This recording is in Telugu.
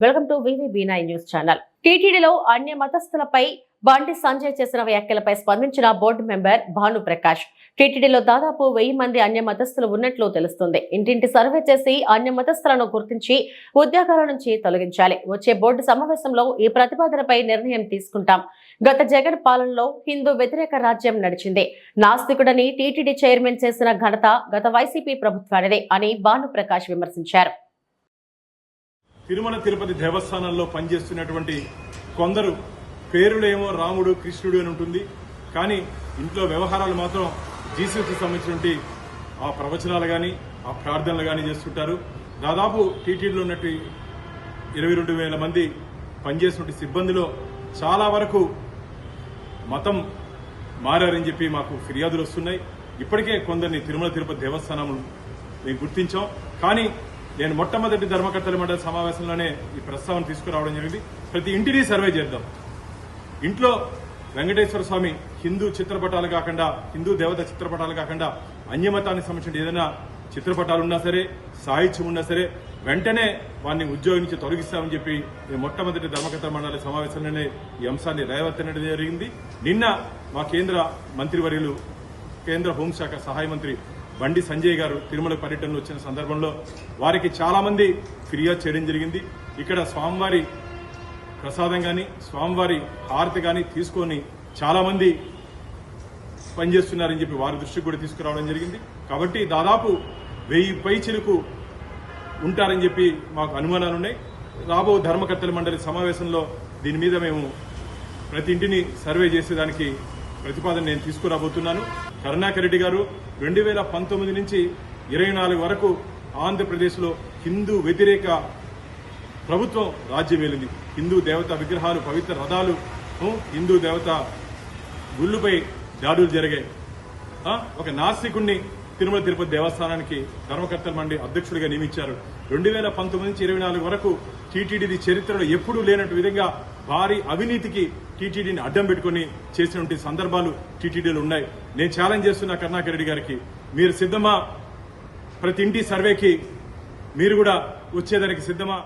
Welcome to VV news channel. టీటీడీలో అన్య మతస్థులపై బండి సంజయ్ చేసిన వ్యాఖ్యలపై స్పందించిన బోర్డు మెంబర్ భానుప్రకాష్ టీటీడీలో దాదాపు వెయ్యి మంది అన్య మతస్థులు ఉన్నట్లు తెలుస్తుంది. ఇంటింటి సర్వే చేసి అన్య మతస్థులను గుర్తించి ఉద్యోగాల నుంచి తొలగించాలి. వచ్చే బోర్డు సమావేశంలో ఈ ప్రతిపాదనపై నిర్ణయం తీసుకుంటాం. గత జగన్ పాలనలో హిందూ వ్యతిరేక రాజ్యం నడిచింది. నాస్తికుడని టీటీడీ చైర్మన్ చేసిన ఘనత గత వైసీపీ ప్రభుత్వానిదే అని భాను ప్రకాష్ విమర్శించారు. తిరుమల తిరుపతి దేవస్థానంలో పనిచేస్తున్నటువంటి కొందరు పేరులేమో రాముడు కృష్ణుడు అని ఉంటుంది. కానీ ఇంట్లో వ్యవహారాలు మాత్రం జీసస్కి సంబంధించినటువంటి ఆ ప్రవచనాలు కానీ ఆ ప్రార్థనలు కానీ చేస్తుంటారు. దాదాపు టీటీడీలో ఉన్నట్టు ఇరవై రెండు వేల మంది పనిచేసినటువంటి సిబ్బందిలో చాలా వరకు మతం మారారని చెప్పి మాకు ఫిర్యాదులు వస్తున్నాయి. ఇప్పటికే కొందరిని తిరుమల తిరుపతి దేవస్థానం మేము గుర్తించాం. కానీ నేను మొట్టమొదటి ధర్మకర్తల మండలి సమావేశంలోనే ఈ ప్రస్తావన తీసుకురావడం జరిగింది. ప్రతి ఇంటిని సర్వే చేద్దాం. ఇంట్లో వెంకటేశ్వర స్వామి హిందూ చిత్రపటాలు కాకుండా హిందూ దేవత చిత్రపటాలు కాకుండా అన్యమతానికి సంబంధించిన ఏదైనా చిత్రపటాలు ఉన్నా సరే సాహిత్యం ఉన్నా సరే వెంటనే వారిని ఉద్యోగం నుంచి తొలగిస్తామని చెప్పి మొట్టమొదటి ధర్మకర్త మండలి సమావేశంలోనే ఈ అంశాన్ని రేవత్తనడం జరిగింది. నిన్న మా కేంద్ర మంత్రివర్యులు కేంద్ర హోంశాఖ సహాయ మంత్రి బండి సంజయ్ గారు తిరుమల పర్యటనలో వచ్చిన సందర్భంలో వారికి చాలా మంది ఫిర్యాదు చేయడం జరిగింది. ఇక్కడ స్వామివారి ప్రసాదం కానీ స్వామివారి హారతి కానీ తీసుకొని చాలా మంది పనిచేస్తున్నారని చెప్పి వారి దృష్టికి కూడా తీసుకురావడం జరిగింది. కాబట్టి దాదాపు వెయ్యి పైచిలకు ఉంటారని చెప్పి మాకు అనుమానాలు ఉన్నాయి. రాబో ధర్మకర్తల మండలి సమావేశంలో దీని మీద మేము ప్రతి ఇంటిని సర్వే చేసేదానికి ప్రతిపాదన నేను తీసుకురాబోతున్నాను. కరుణాకర్ రెడ్డి గారు రెండు వేల పంతొమ్మిది నుంచి ఇరవై నాలుగు వరకు ఆంధ్రప్రదేశ్లో హిందూ వ్యతిరేక ప్రభుత్వం రాజ్యం వెళ్ళింది హిందూ దేవత విగ్రహాలు పవిత్ర రథాలు హిందూ దేవత గుళ్ళుపై దాడులు జరిగాయి. ఒక నాస్తికుణ్ణి తిరుమల తిరుపతి దేవస్థానానికి ధర్మకర్తల మండి అధ్యక్షుడిగా నియమించారు. రెండు వేల పంతొమ్మిది నుంచి ఇరవై నాలుగు వరకు టీటీడీ చరిత్రలో ఎప్పుడూ లేనట్టు విధంగా భారీ అవినీతికి టీటీడీని అడ్డం పెట్టుకుని చేసినటువంటి సందర్భాలు టీటీడీలో ఉన్నాయి. నేను ఛాలెంజ్ చేస్తున్నా కరుణాకర్ రెడ్డి గారికి. మీరు సిద్ధమా? ప్రతి ఇంటి సర్వేకి మీరు కూడా వచ్చేదానికి సిద్ధమా?